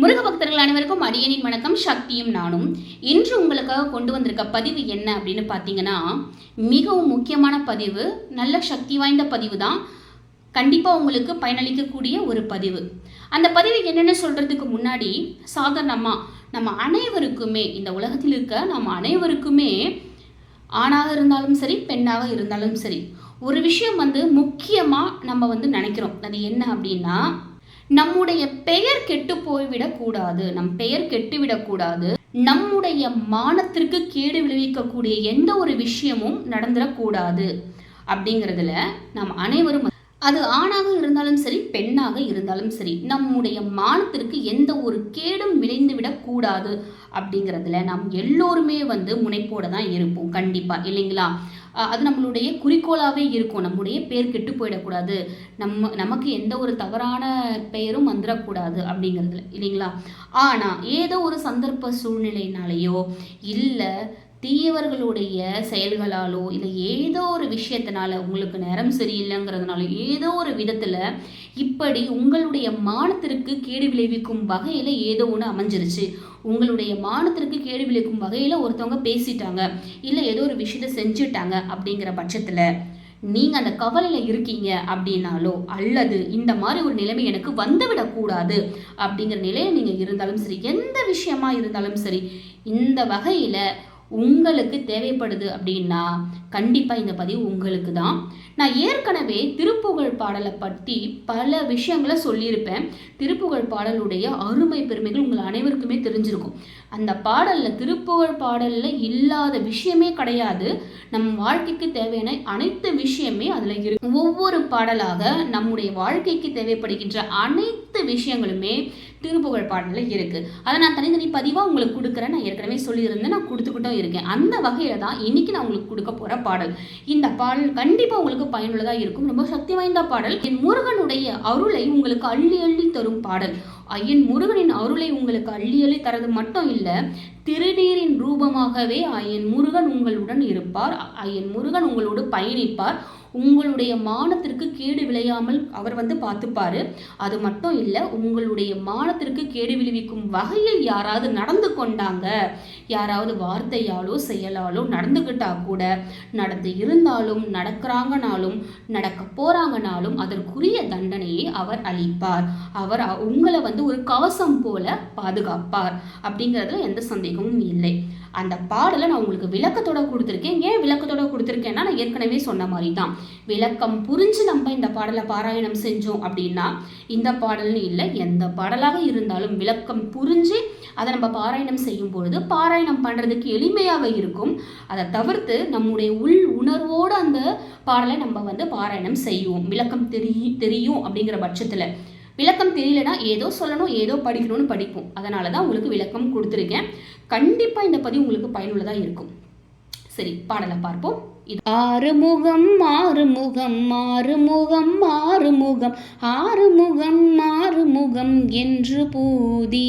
முருக பக்தர்கள் அனைவருக்கும் அடியனின் வணக்கம் சக்தியும் நானும். இன்று உங்களுக்காக கொண்டு வந்திருக்க பதிவு என்ன அப்படின்னு பார்த்தீங்கன்னா மிகவும் முக்கியமான பதிவு நல்ல சக்தி வாய்ந்த பதிவு தான். கண்டிப்பாக உங்களுக்கு பயனளிக்கக்கூடிய ஒரு பதிவு. அந்த பதிவு என்னென்னு சொல்கிறதுக்கு முன்னாடி சாதாரணமாக நம்ம அனைவருக்குமே இந்த உலகத்தில் இருக்க நம்ம அனைவருக்குமே ஆணாக இருந்தாலும் சரி பெண்ணாக இருந்தாலும் சரி ஒரு விஷயம் வந்து முக்கியமாக நம்ம வந்து நினைக்கிறோம். அது என்ன அப்படின்னா நம்முடைய பெயர் கெட்டு போய்விடக்கூடாது நம் பெயர் கெட்டுவிடக்கூடாது நம்முடைய மானத்திற்கு கேடு விளைவிக்கக்கூடிய எந்த ஒரு விஷயமும் நடந்துடக்கூடாது அப்படிங்கிறதுல நாம் அனைவரும் அது ஆணாக இருந்தாலும் சரி பெண்ணாக இருந்தாலும் சரி நம்முடைய மானத்திற்கு எந்த ஒரு கேடும் விளைந்து விடக்கூடாது அப்படிங்கிறதுல நாம் எல்லோருமே வந்து முனைப்போட தான் இருப்போம். கண்டிப்பாக இல்லைங்களா? அது நம்மளுடைய குறிக்கோளாகவே இருக்கும். நம்முடைய பேர் கெட்டு போயிடக்கூடாது. நம்ம நமக்கு எந்த ஒரு தவறான பெயரும் வந்துடக்கூடாது அப்படிங்கிறதுல இல்லைங்களா? ஆனால் ஏதோ ஒரு சந்தர்ப்ப சூழ்நிலைனாலேயோ இல்லை தீயவர்களுடைய செயல்களாலோ இல்லை ஏதோ ஒரு விஷயத்தினால உங்களுக்கு நேரம் சரியில்லைங்கிறதுனால ஏதோ ஒரு விதத்தில் இப்படி உங்களுடைய மானத்திற்கு கேடு விளைவிக்கும் வகையில் ஏதோ ஒன்று அமைஞ்சிருச்சு. உங்களுடைய மானத்திற்கு கேடு விளைவிக்கும் வகையில் ஒருத்தவங்க பேசிட்டாங்க. இல்லை ஏதோ ஒரு விஷயத்த செஞ்சுட்டாங்க அப்படிங்கிற பட்சத்தில் நீங்கள் அந்த கவலையில் இருக்கீங்க அப்படின்னாலோ அல்லது இந்த மாதிரி ஒரு நிலைமை எனக்கு வந்துவிடக்கூடாது அப்படிங்கிற நிலையில் நீங்கள் இருந்தாலும் சரி எந்த விஷயமா இருந்தாலும் சரி இந்த வகையில் உங்களுக்கு தேவைப்படுது அப்படின்னா கண்டிப்பாக இந்த பதிவு உங்களுக்கு தான் நான் ஏற்கனவே திருப்புகழ் பாடலை பற்றி பல விஷயங்களை சொல்லியிருப்பேன். திருப்புகழ் பாடலுடைய அருமை பெருமைகள் உங்கள் அனைவருக்குமே தெரிஞ்சிருக்கும். அந்த பாடலில் திருப்புகழ் பாடலில் இல்லாத விஷயமே கிடையாது. நம் வாழ்க்கைக்கு தேவையான அனைத்து விஷயமே அதில் இருக்கு. ஒவ்வொரு பாடலாக நம்முடைய வாழ்க்கைக்கு தேவைப்படுகின்ற அனைத்து விஷயங்களுமே திருப்புகழ் பாடலில் இருக்குது அதை நான் தனித்தனி பதிவாக உங்களுக்கு கொடுக்குறேன். நான் ஏற்கனவே சொல்லியிருந்தேன். நான் கொடுத்துக்கிட்டும் இருக்கேன். அந்த வகையில் தான் இன்றைக்கி நான் உங்களுக்கு கொடுக்க போகிற பாடல். இந்த பாடல் கண்டிப்பாக உங்களுக்கு பயனுள்ளதாக இருக்கும். ரொம்ப சக்தி வாய்ந்த பாடல். என் முருகனுடைய அருளை உங்களுக்கு அள்ளி அள்ளி தரும் பாடல். ஐயன் முருகனின் அருளை உங்களுக்கு அள்ளி அள்ளி தரது மட்டும் இல்லை திருநீரின் ரூபமாகவே ஐயன் முருகன் உங்களுடன் இருப்பார். ஐயன் முருகன் உங்களோடு பயணிப்பார். உங்களுடைய மானத்திற்கு கேடு விளையாமல் அவர் வந்து பார்த்துப்பாரு. அது மட்டும் இல்லை உங்களுடைய மானத்திற்கு கேடு விளைவிக்கும் வகையில் யாராவது நடந்து கொண்டாங்க. யாராவது வார்த்தையாலோ செயலாலோ நடந்துக்கிட்டா கூட நடந்து இருந்தாலும் நடக்கிறாங்கனாலும் நடக்க போறாங்கனாலும் அதற்குரிய தண்டனையை அவர் அளிப்பார். அவர் உங்களை வந்து ஒரு கவசம் போல பாதுகாப்பார். அப்படிங்கிறதுல எந்த சந்தேகமும் இல்லை. அந்த பாடலை நான் உங்களுக்கு விளக்கத்தோட கொடுத்துருக்கேன். ஏன் விளக்கத்தோட கொடுத்துருக்கேன்னா நான் ஏற்கனவே சொன்ன மாதிரி தான் விளக்கம் புரிஞ்சு நம்ம இந்த பாடலை பாராயணம் செஞ்சோம் அப்படின்னா இந்த பாடல்னு இல்லை எந்த பாடலாக இருந்தாலும் விளக்கம் புரிஞ்சு அதை நம்ம பாராயணம் செய்யும் பொழுது பாராயணம் பண்ணுறதுக்கு எளிமையாக இருக்கும். அதை தவிர்த்து நம்முடைய உள் உணர்வோடு அந்த பாடலை நம்ம வந்து பாராயணம் செய்வோம். விளக்கம் தெரி தெரியும் அப்படிங்கிற பட்சத்தில். விளக்கம் தெரியலனா ஏதோ சொல்லணும் ஏதோ படிக்கணும்னு படிப்போம். அதனால தான் உங்களுக்கு விளக்கம் கொடுத்துருக்கேன். கண்டிப்பாக இந்த பதிவு உங்களுக்கு பயனுள்ளதாக இருக்கும். சரி பாடலை பார்ப்போம். இது ஆறுமுகம் ஆறுமுகம் ஆறுமுகம் ஆறுமுகம் ஆறுமுகம் ஆறுமுகம் என்று பூதி.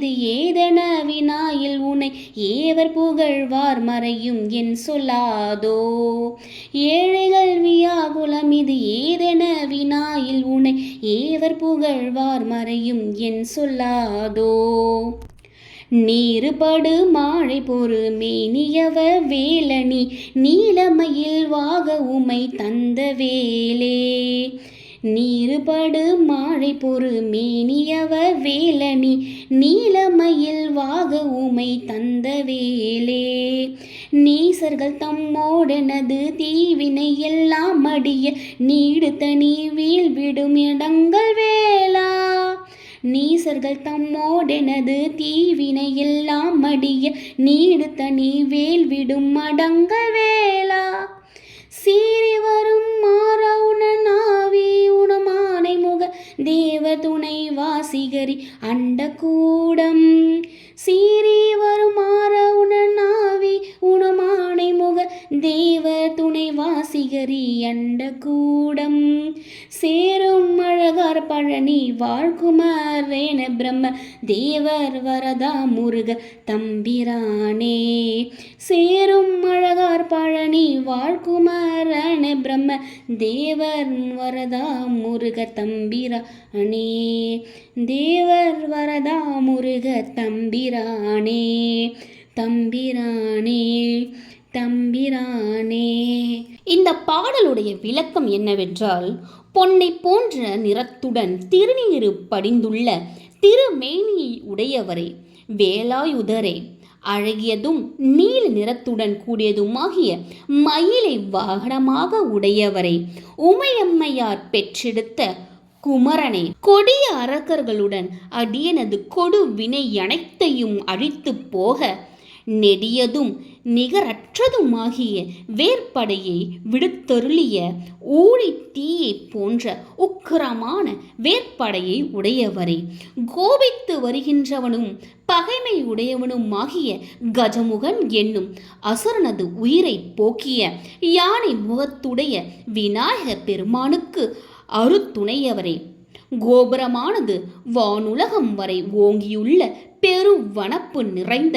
இது ஏதென வினாயில் உனை ஏவர் புகழ்வார் மறையும் என் சொல்லாதோ? ஏழைகள் வியாகுலம் இது ஏதென வினாயில் உனை ஏவர் புகழ்வார் மறையும் என் சொல்லாதோ? நீருபடு மாழை பொறு மேனியவ வேலனி நீலமயில் வாக உமை தந்த வேலே. நீருபடு மாழை பொறு மேனியவ வேலனி நீலமயில் வாக உமை தந்த வேலே. நீசர்கள் தம்மோடனது தீவினை எல்லாம் அடிய நீடு தனி வீழ்விடும் இடங்கள் வேளா நீசர்கள் தம்மோடெனது தீவினை எல்லாம் அடிய நீடு தனி வேல்விடும் அடங்கள் வேளா சீறி வரும் மாறவுணன் சீகரி அன் வாழ்குமாரேன பிரம்ம தேவர் வரதா முருக தம்பிரானே. சேரும் அழகார் பழனி வாழ்குமாரன பிரம்ம தேவர் வரதா முருக தம்பிரானே. தேவர் வரதா முருக தம்பிரானே. தம்பிரானே தம்பிரானே. இந்த பாடலுடைய விளக்கம் என்னவென்றால் பொன்னை போன்ற நிறத்துடன் திருநீரு படிந்துள்ள திருமேனியை உடையவரே வேலாயுதரே. அழகியதும் நீல நிறத்துடன் கூடியதுமாகிய மயிலை வாகனமாக உடையவரை. உமையம்மையார் பெற்றெடுத்த குமரனே கொடிய அரக்கர்களுடன் அடியனது கொடு வினை அனைத்தையும் அழித்து போக நெடியதும் நிகரற்றதுமாகிய வேற்படையை விடுத்தருளிய ஊழி தீயை போன்ற உக்கிரமான வேற்படையை உடையவரே. கோபித்து வருகின்றவனும் பகைமை உடையவனுமாகிய கஜமுகன் என்னும் அசுரனது உயிரை போக்கிய யானை முகத்துடைய விநாயக பெருமானுக்கு அருத்துணையவரே. கோபுரமானது வானுலகம் வரை ஓங்கியுள்ள பெருவனப்பு நிறைந்த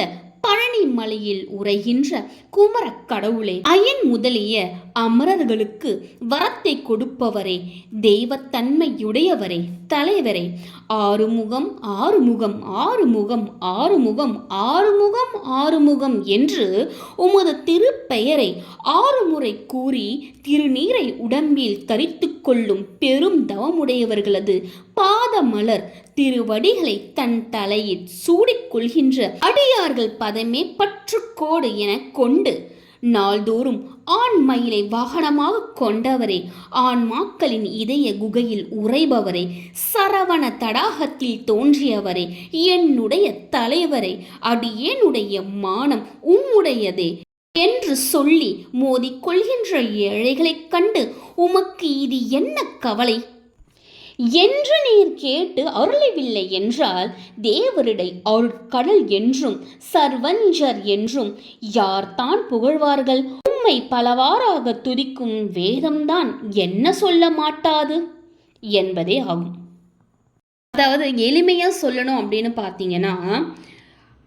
மலையில் உரைகின்ற குமரக் கடவுளே அயன் முதலிய அமரர்களுக்கு வரத்தை கொடுப்பவரே தெய்வத்தன்மையுடையவரே தலைவரே. ஆறுமுகம் ஆறுமுகம் ஆறுமுகம் ஆறுமுகம் ஆறுமுகம் ஆறுமுகம் என்று உமது திருப்பெயரை ஆறுமுறை கூறி திருநீரை உடம்பில் தரித்து கொள்ளும் பெரும் தவமுடையவர்களது பாதமலர் திருவடிகளை தன் தலையில் சூடிக்கொள்கின்ற அடியார்கள் பதமே பற்றுக்கோடு என கொண்டு நாள்தோறும் ஆண் மயிலை வாகனமாக கொண்டவரே ஆன்மாக்களின் இதய குகையில் உறைபவரே சரவண தடாகத்தில் தோன்றியவரே என்னுடைய தலைவரே அடியேனுடைய மானம் உம்முடையதே என்று சொல்லி மோதிக்கொள்கின்ற ஏழைகளைக் கண்டு உமக்கு இது என்ன கவலை? என்று நீர் கேட்டு அருளவில்லை என்றால் தேவரிடை அருட்கடல் என்றும் சர்வஞ்சர் என்றும் யார்தான் புகழ்வார்கள்? உம்மை பலவாறாக துதிக்கும் வேதம்தான் என்ன சொல்ல மாட்டாது? என்பதே ஆகும். அதாவது எளிமையாக சொல்லணும் அப்படின்னு பார்த்தீங்கன்னா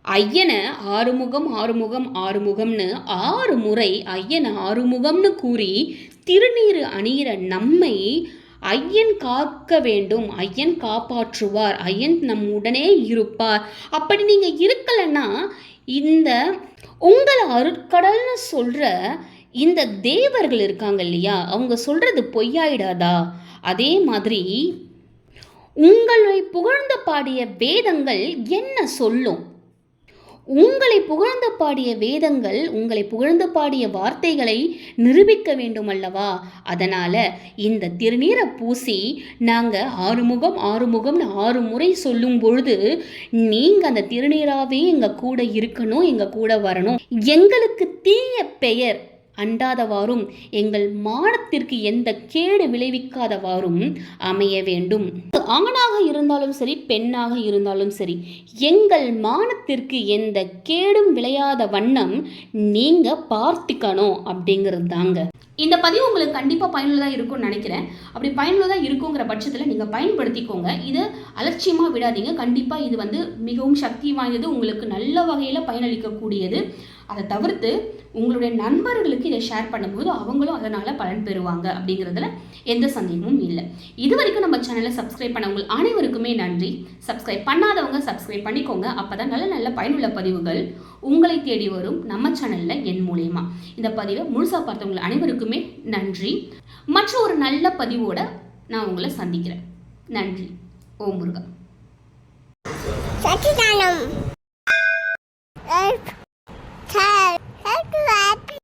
ஐயனை ஆறுமுகம் ஆறுமுகம் ஆறுமுகம்னு ஆறு முறை ஐயனை ஆறுமுகம்னு கூறி திருநீறு அணிகிற நம்மை ஐயன் காக்க வேண்டும் ஐயன் காப்பாற்றுவார் ஐயன் நம் உடனே இருப்பார். அப்படி நீங்கள் இருக்கலைன்னா இந்த உங்களை அருட்கடல்னு சொல்கிற இந்த தேவர்கள் இருக்காங்க இல்லையா? அவங்க சொல்கிறது பொய்யாயிடாதா? அதே மாதிரி உங்களை புகழ்ந்து பாடிய வேதங்கள் என்ன சொல்லும்? உங்களை புகழ்ந்து பாடிய வேதங்கள் உங்களை புகழ்ந்து பாடிய வார்த்தைகளை நிரூபிக்க வேண்டும் அல்லவா அதனால் இந்த திருநீரை பூசி நாங்கள் ஆறுமுகம் ஆறுமுகம்னு ஆறு முறை சொல்லும் பொழுது நீங்கள் அந்த திருநீராகவே எங்கள் கூட இருக்கணும் எங்கள் கூட வரணும். எங்களுக்கு தீய பெயர் அண்டாதவாறும் எங்கள் மானத்திற்கு எந்த கேடு விளைவிக்காதவாறும் அமைய வேண்டும். ஆணாக இருந்தாலும் சரி பெண்ணாக இருந்தாலும் சரி எங்கள் மானத்திற்கு எந்த கேடும் விளையாத வண்ணம் நீங்க பார்த்துக்கணும் அப்படிங்கிறது தாங்க இந்த பதிவு உங்களுக்கு கண்டிப்பாக பயனுள்ளதாக இருக்கும்னு நினைக்கிறேன். அப்படி பயனுள்ளதாக இருக்குங்கிற பட்சத்தில் நீங்கள் பயன்படுத்திக்கோங்க. இதை அலட்சியமாக விடாதீங்க. கண்டிப்பாக இது வந்து மிகவும் சக்தி வாய்ந்தது உங்களுக்கு நல்ல வகையில் பயனளிக்கக்கூடியது. அதை தவிர்த்து உங்களுடைய நண்பர்களுக்கு இதை ஷேர் பண்ணும்போது அவங்களும் அதனால் பலன் பெறுவாங்க அப்படிங்கிறதுல எந்த சந்தேகமும் இல்லை. இது வரைக்கும் நம்ம சேனலை சப்ஸ்கிரைப் பண்ணவங்க அனைவருக்குமே நன்றி. சப்ஸ்கிரைப் பண்ணாதவங்க சப்ஸ்கிரைப் பண்ணிக்கோங்க. அப்போ தான் நல்ல நல்ல பயனுள்ள பதிவுகள் உங்களை தேடி வரும் நம்ம சேனலில் என் மூலயமா. இந்த பதிவை முழுசாக பார்த்தவங்க அனைவருக்குமே நன்றி. மற்ற ஒரு நல்ல பதிவோட நான் உங்களை சந்திக்கிறேன். நன்றி. ஓம் முருகா. சச்சிதானம்